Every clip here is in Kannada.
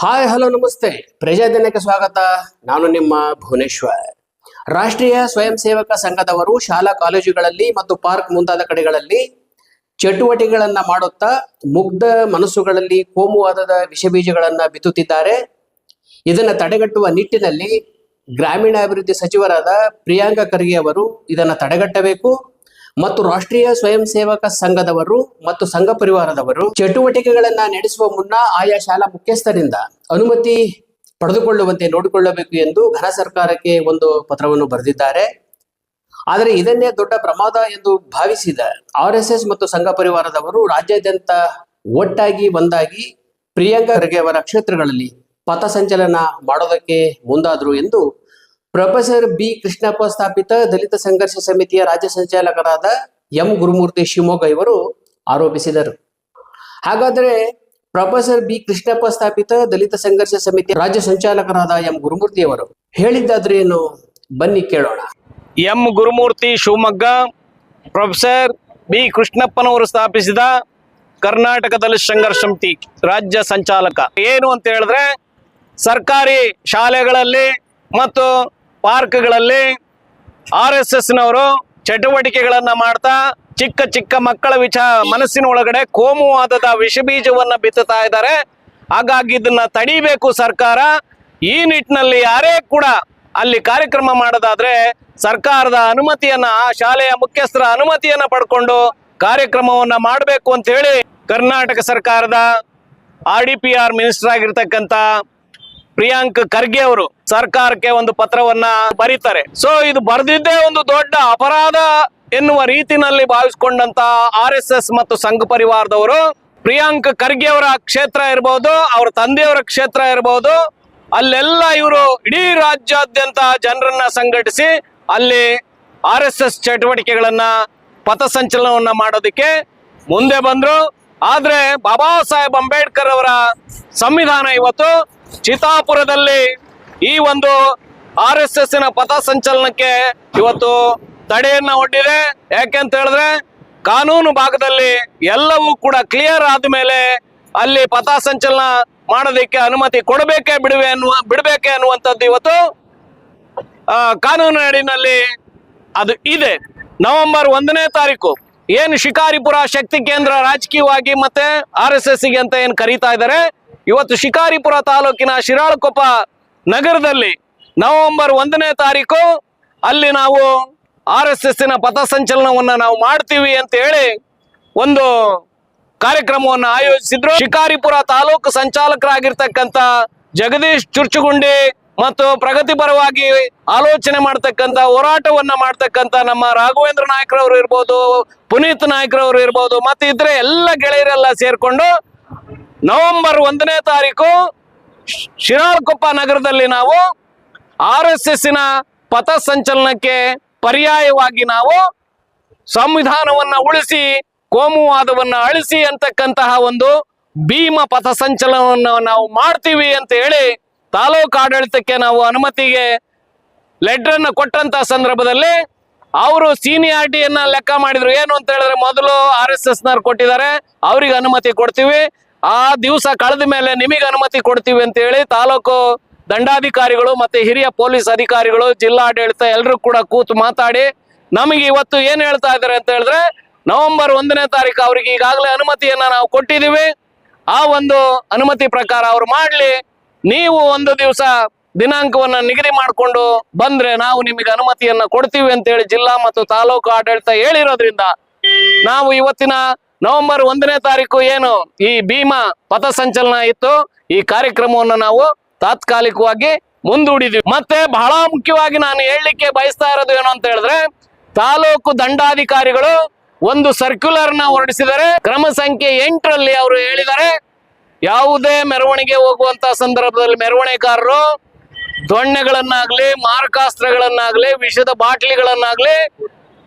ಹಾಯ್ ಹಲೋ ನಮಸ್ತೆ. ಪ್ರಜಾದಿನಕ್ಕೆ ಸ್ವಾಗತ. ನಾನು ನಿಮ್ಮ ಭುವನೇಶ್ವರ್. ರಾಷ್ಟ್ರೀಯ ಸ್ವಯಂ ಸೇವಕ ಸಂಘದವರು ಶಾಲಾ ಕಾಲೇಜುಗಳಲ್ಲಿ ಮತ್ತು ಪಾರ್ಕ್ ಮುಂತಾದ ಕಡೆಗಳಲ್ಲಿ ಚಟುವಟಿಕೆಗಳನ್ನ ಮಾಡುತ್ತಾ ಮುಗ್ಧ ಮನಸ್ಸುಗಳಲ್ಲಿ ಕೋಮುವಾದದ ವಿಷಬೀಜಗಳನ್ನ ಬಿತ್ತುತ್ತಿದ್ದಾರೆ. ಇದನ್ನು ತಡೆಗಟ್ಟುವ ನಿಟ್ಟಿನಲ್ಲಿ ಗ್ರಾಮೀಣಾಭಿವೃದ್ಧಿ ಸಚಿವರಾದ ಪ್ರಿಯಾಂಕ ಖರ್ಗೆ ಅವರು ಇದನ್ನು ತಡೆಗಟ್ಟಬೇಕು. ಮತ್ತು ರಾಷ್ಟ್ರೀಯ ಸ್ವಯಂ ಸೇವಕ ಸಂಘದವರು ಮತ್ತು ಸಂಘ ಪರಿವಾರದವರು ಚಟುವಟಿಕೆಗಳನ್ನ ನಡೆಸುವ ಮುನ್ನ ಆಯಾ ಶಾಲಾ ಮುಖ್ಯಸ್ಥರಿಂದ ಅನುಮತಿ ಪಡೆದುಕೊಳ್ಳುವಂತೆ ನೋಡಿಕೊಳ್ಳಬೇಕು ಎಂದು ಘನ ಸರ್ಕಾರಕ್ಕೆ ಒಂದು ಪತ್ರವನ್ನು ಬರೆದಿದ್ದಾರೆ. ಆದರೆ ಇದನ್ನೇ ದೊಡ್ಡ ಪ್ರಮಾದ ಎಂದು ಭಾವಿಸಿದ ಆರ್ ಮತ್ತು ಸಂಘ ಪರಿವಾರದವರು ರಾಜ್ಯಾದ್ಯಂತ ಒಟ್ಟಾಗಿ ಒಂದಾಗಿ ಪ್ರಿಯಾಂಕಾ ಖರ್ಗೆ ಅವರ ಕ್ಷೇತ್ರಗಳಲ್ಲಿ ಪಥಸಂಚಲನ ಮಾಡೋದಕ್ಕೆ ಮುಂದಾದ್ರು ಎಂದು ಪ್ರೊಫೆಸರ್ ಬಿ ಕೃಷ್ಣಪ್ಪ ಸ್ಥಾಪಿತ ದಲಿತ ಸಂಘರ್ಷ ಸಮಿತಿಯ ರಾಜ್ಯ ಸಂಚಾಲಕರಾದ ಎಂ ಗುರುಮೂರ್ತಿ ಶಿವಮೊಗ್ಗ ಇವರು ಆರೋಪಿಸಿದರು. ಹಾಗಾದ್ರೆ ಪ್ರೊಫೆಸರ್ ಬಿ ಕೃಷ್ಣಪ್ಪ ಸ್ಥಾಪಿತ ದಲಿತ ಸಂಘರ್ಷ ಸಮಿತಿ ರಾಜ್ಯ ಸಂಚಾಲಕರಾದ ಎಂ ಗುರುಮೂರ್ತಿ ಅವರು ಹೇಳಿದ್ದಾದ್ರೆ ಏನು? ಬನ್ನಿ ಕೇಳೋಣ. M Gurumurthy Shivamogga, professor B ಕೃಷ್ಣಪ್ಪನವರು ಸ್ಥಾಪಿಸಿದ ಕರ್ನಾಟಕದಲ್ಲಿ ಸಂಘರ್ಷ ಸಮಿತಿ ರಾಜ್ಯ ಸಂಚಾಲಕ. ಏನು ಅಂತ ಹೇಳಿದ್ರೆ ಸರ್ಕಾರಿ ಶಾಲೆಗಳಲ್ಲಿ ಮತ್ತು ಪಾರ್ಕ್ಗಳಲ್ಲಿ ಆರ್ ಎಸ್ ಎಸ್ನವರು ಚಟುವಟಿಕೆಗಳನ್ನು ಮಾಡ್ತಾ ಚಿಕ್ಕ ಚಿಕ್ಕ ಮಕ್ಕಳ ವಿಚ ಮನಸ್ಸಿನ ಒಳಗಡೆ ಕೋಮುವಾದದ ವಿಷಬೀಜವನ್ನು ಬಿತ್ತುತ್ತಾ ಇದ್ದಾರೆ. ಹಾಗಾಗಿ ಇದನ್ನ ತಡಿಬೇಕು ಸರ್ಕಾರ. ಈ ನಿಟ್ಟಿನಲ್ಲಿ ಯಾರೇ ಕೂಡ ಅಲ್ಲಿ ಕಾರ್ಯಕ್ರಮ ಮಾಡೋದಾದ್ರೆ ಸರ್ಕಾರದ ಅನುಮತಿಯನ್ನ, ಆ ಶಾಲೆಯ ಮುಖ್ಯಸ್ಥರ ಅನುಮತಿಯನ್ನ ಪಡ್ಕೊಂಡು ಕಾರ್ಯಕ್ರಮವನ್ನ ಮಾಡಬೇಕು ಅಂತ ಹೇಳಿ ಕರ್ನಾಟಕ ಸರ್ಕಾರದ R D P R minister ಆಗಿರ್ತಕ್ಕಂಥ ಪ್ರಿಯಾಂಕ್ ಖರ್ಗೆ ಅವರು ಸರ್ಕಾರಕ್ಕೆ ಒಂದು ಪತ್ರವನ್ನ ಬರೀತಾರೆ. ಸೊ ಇದು ಬರೆದಿದ್ದೇ ಒಂದು ದೊಡ್ಡ ಅಪರಾಧ ಎನ್ನುವ ರೀತಿನಲ್ಲಿ ಭಾವಿಸಿಕೊಂಡಂತ ಆರ್ ಮತ್ತು ಸಂಘ ಪರಿವಾರದವರು. ಪ್ರಿಯಾಂಕ್ ಖರ್ಗೆ ಅವರ ಕ್ಷೇತ್ರ ಇರಬಹುದು ಅವರ ತಂದೆಯವರ ಕ್ಷೇತ್ರ ಇರಬಹುದು ಅಲ್ಲೆಲ್ಲ ಇವರು ಇಡೀ ರಾಜ್ಯಾದ್ಯಂತ ಜನರನ್ನ ಸಂಘಟಿಸಿ ಅಲ್ಲಿ ಆರ್ ಎಸ್ ಎಸ್ ಚಟುವಟಿಕೆಗಳನ್ನ ಪಥಸಂಚಲನವನ್ನ ಮಾಡೋದಕ್ಕೆ ಮುಂದೆ ಬಂದ್ರು. ಆದ್ರೆ ಬಾಬಾ ಸಾಹೇಬ್ ಅಂಬೇಡ್ಕರ್ ಅವರ ಸಂವಿಧಾನ ಇವತ್ತು ಚಿತಾಪುರದಲ್ಲಿ ಈ ಒಂದು ಆರ್ ಎಸ್ ಎಸ್ನ ಪಥಸಂಚಲನಕ್ಕೆ ಇವತ್ತು ತಡೆಯನ್ನ ಒಡ್ಡಿದೆ ಯಾಕೆಂತ ಹೇಳಿದ್ರೆ ಕಾನೂನು ಭಾಗದಲ್ಲಿ ಎಲ್ಲವೂ ಕೂಡ ಕ್ಲಿಯರ್ ಆದ್ಮೇಲೆ ಅಲ್ಲಿ ಪಥಸಂಚಲನ ಮಾಡೋದಕ್ಕೆ ಅನುಮತಿ ಕೊಡಬೇಕೇ ಬಿಡುವೆ ಅನ್ನುವ, ಬಿಡಬೇಕೆ ಅನ್ನುವಂಥದ್ದು ಇವತ್ತು ಕಾನೂನು ಅದು ಇದೆ. ನವೆಂಬರ್ ಒಂದನೇ ತಾರೀಕು ಏನು ಶಿಕಾರಿಪುರ ಶಕ್ತಿ ಕೇಂದ್ರ ರಾಜಕೀಯವಾಗಿ ಮತ್ತೆ ಆರ್ ಎಸ್ ಎಸ್ಗೆ ಅಂತ ಏನು ಕರೀತಾ ಇದ್ದಾರೆ ಇವತ್ತು ಶಿಕಾರಿಪುರ ತಾಲೂಕಿನ ಶಿರಾಳಕೊಪ್ಪ ನಗರದಲ್ಲಿ ನವೆಂಬರ್ ಒಂದನೇ ತಾರೀಕು, ಅಲ್ಲಿ ನಾವು ಆರ್ ಎಸ್ ಎಸ್ಸಿನ ಪಥಸಂಚಲನವನ್ನು ನಾವು ಮಾಡ್ತೀವಿ ಅಂತ ಹೇಳಿ ಒಂದು ಕಾರ್ಯಕ್ರಮವನ್ನು ಆಯೋಜಿಸಿದ್ರು. ಶಿಕಾರಿಪುರ ತಾಲೂಕು ಸಂಚಾಲಕರಾಗಿರ್ತಕ್ಕಂಥ ಜಗದೀಶ್ ಚುರ್ಚುಗುಂಡಿ ಮತ್ತು ಪ್ರಗತಿಪರವಾಗಿ ಆಲೋಚನೆ ಮಾಡ್ತಕ್ಕಂಥ, ಹೋರಾಟವನ್ನ ಮಾಡ್ತಕ್ಕಂಥ ನಮ್ಮ ರಾಘವೇಂದ್ರ ನಾಯ್ಕರವರು ಇರ್ಬೋದು, ಪುನೀತ್ ನಾಯ್ಕರವರು ಇರ್ಬೋದು ಮತ್ತೆ ಇದ್ರೆ ಎಲ್ಲ ಗೆಳೆಯರೆಲ್ಲ ಸೇರ್ಕೊಂಡು ನವೆಂಬರ್ ಒಂದನೇ ತಾರೀಕು ಶಿರಾಳಕೊಪ್ಪ ನಗರದಲ್ಲಿ ನಾವು ಆರ್ ಎಸ್ ಎಸ್ಸಿನ ಪಥಸಂಚಲನಕ್ಕೆ ಪರ್ಯಾಯವಾಗಿ ನಾವು ಸಂವಿಧಾನವನ್ನ ಉಳಿಸಿ ಕೋಮುವಾದವನ್ನ ಅಳಿಸಿ ಅಂತಕ್ಕಂತಹ ಒಂದು ಭೀಮ ಪಥಸಂಚಲನವನ್ನು ನಾವು ಮಾಡ್ತೀವಿ ಅಂತ ಹೇಳಿ ತಾಲೂಕು ಆಡಳಿತಕ್ಕೆ ನಾವು ಅನುಮತಿಗೆ ಲೆಟರ್ ಅನ್ನ ಕೊಟ್ಟಂತ ಸಂದರ್ಭದಲ್ಲಿ ಅವರು ಸೀನಿಯಾರಿಟಿಯನ್ನ ಲೆಕ್ಕ ಮಾಡಿದ್ರು. ಏನು ಅಂತ ಹೇಳಿದ್ರೆ ಮೊದಲು ಆರ್ ಎಸ್ ಎಸ್ ನವ್ರು ಕೊಟ್ಟಿದ್ದಾರೆ. ಅವ್ರಿಗೆ ಅನುಮತಿ ಕೊಡ್ತೀವಿ. ಆ ದಿವಸ ಕಳೆದ ಮೇಲೆ ನಿಮಗೆ ಅನುಮತಿ ಕೊಡ್ತೀವಿ ಅಂತ ಹೇಳಿ ತಾಲೂಕು ದಂಡಾಧಿಕಾರಿಗಳು ಮತ್ತೆ ಹಿರಿಯ ಪೊಲೀಸ್ ಅಧಿಕಾರಿಗಳು, ಜಿಲ್ಲಾಡಳಿತ ಎಲ್ಲರೂ ಕೂಡ ಕೂತು ಮಾತಾಡಿ ನಮಗೆ ಇವತ್ತು ಏನ್ ಹೇಳ್ತಾ ಇದ್ದಾರೆ ಅಂತ ಹೇಳಿದ್ರೆ ನವೆಂಬರ್ ಒಂದನೇ ತಾರೀಕು ಅವ್ರಿಗೆ ಈಗಾಗಲೇ ಅನುಮತಿಯನ್ನ ನಾವು ಕೊಟ್ಟಿದ್ದೀವಿ. ಆ ಒಂದು ಅನುಮತಿ ಪ್ರಕಾರ ಅವ್ರು ಮಾಡ್ಲಿ. ನೀವು ಒಂದು ದಿವಸ ದಿನಾಂಕವನ್ನ ನಿಗದಿ ಮಾಡಿಕೊಂಡು ಬಂದ್ರೆ ನಾವು ನಿಮಗೆ ಅನುಮತಿಯನ್ನ ಕೊಡ್ತೀವಿ ಅಂತ ಹೇಳಿ ಜಿಲ್ಲಾ ಮತ್ತು ತಾಲೂಕು ಆಡಳಿತ ಹೇಳಿರೋದ್ರಿಂದ ನಾವು ಇವತ್ತಿನ ನವೆಂಬರ್ ಒಂದನೇ ತಾರೀಕು ಏನು ಈ ಭೀಮಾ ಪಥಸಂಚಲನ ಇತ್ತು. ಈ ಕಾರ್ಯಕ್ರಮವನ್ನು ನಾವು ತಾತ್ಕಾಲಿಕವಾಗಿ ಮುಂದೂಡಿದ್ವಿ. ಮತ್ತೆ ಬಹಳ ಮುಖ್ಯವಾಗಿ ನಾನು ಹೇಳಲಿಕ್ಕೆ ಬಯಸ್ತಾ ಇರೋದು ಏನು ಅಂತ ಹೇಳಿದ್ರೆ, ತಾಲೂಕು ದಂಡಾಧಿಕಾರಿಗಳು ಒಂದು ಸರ್ಕ್ಯುಲರ್ನ ಹೊರಡಿಸಿದರೆ ಕ್ರಮ ಸಂಖ್ಯೆ ಎಂಟರಲ್ಲಿ ಅವರು ಹೇಳಿದ್ದಾರೆ. ಯಾವುದೇ ಮೆರವಣಿಗೆ ಹೋಗುವಂತ ಸಂದರ್ಭದಲ್ಲಿ ಮೆರವಣಿಗೆಕಾರರು ದೊಣ್ಣೆಗಳನ್ನಾಗ್ಲಿ, ಮಾರಕಾಸ್ತ್ರಗಳನ್ನಾಗ್ಲಿ, ವಿಷದ ಬಾಟ್ಲಿಗಳನ್ನಾಗ್ಲಿ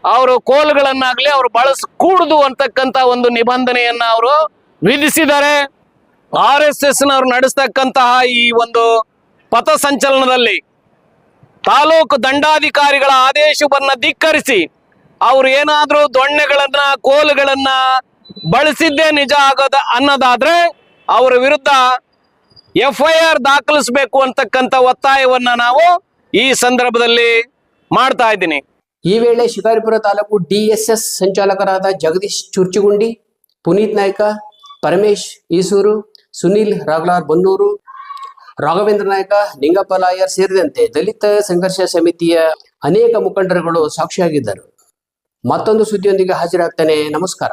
ಅವರು ಕೋಲ್ಗಳನ್ನಾಗ್ಲಿ ಅವರು ಬಳಸಕೂಡದು ಅಂತಕ್ಕಂತ ಒಂದು ನಿಬಂಧನೆಯನ್ನ ಅವರು ವಿಧಿಸಿದ್ದಾರೆ. ಆರ್ ಎಸ್ ಎಸ್ ನಡೆಸ್ತಕ್ಕಂತಹ ಈ ಒಂದು ಪಥಸಂಚಲನದಲ್ಲಿ ತಾಲೂಕು ದಂಡಾಧಿಕಾರಿಗಳ ಆದೇಶವನ್ನ ಧಿಕ್ಕರಿಸಿ ಅವ್ರು ಏನಾದ್ರೂ ದೊಣ್ಣೆಗಳನ್ನ, ಕೋಲುಗಳನ್ನ ಬಳಸಿದ್ದೇ ನಿಜ ಆಗೋದ, ಅನ್ನೋದಾದ್ರೆ ಅವರ ವಿರುದ್ಧ ಎಫ್ ಐ ಆರ್ ದಾಖಲಿಸಬೇಕು ಅಂತಕ್ಕಂಥ ಒತ್ತಾಯವನ್ನ ನಾವು ಈ ಸಂದರ್ಭದಲ್ಲಿ ಮಾಡ್ತಾ ಇದ್ದೀನಿ. ಈ ವೇಳೆ ಶಿಕಾರಿಪುರ ತಾಲೂಕು ಡಿಎಸ್ಎಸ್ ಸಂಚಾಲಕರಾದ ಜಗದೀಶ್ ಚುರ್ಚುಗುಂಡಿ, ಪುನೀತ್ ನಾಯ್ಕ, ಪರಮೇಶ್ ಈಸೂರು, ಸುನೀಲ್ ರಾಗ್ಲಾರ್ ಬನ್ನೂರು, ರಾಘವೇಂದ್ರ ನಾಯ್ಕ, ನಿಂಗಪ್ಪ ಲಾಯರ್ ಸೇರಿದಂತೆ ದಲಿತ ಸಂಘರ್ಷ ಸಮಿತಿಯ ಅನೇಕ ಮುಖಂಡರುಗಳು ಸಾಕ್ಷಿಯಾಗಿದ್ದರು. ಮತ್ತೊಂದು ಸುದ್ದಿಯೊಂದಿಗೆ ಹಾಜರಾಗ್ತೇನೆ. ನಮಸ್ಕಾರ.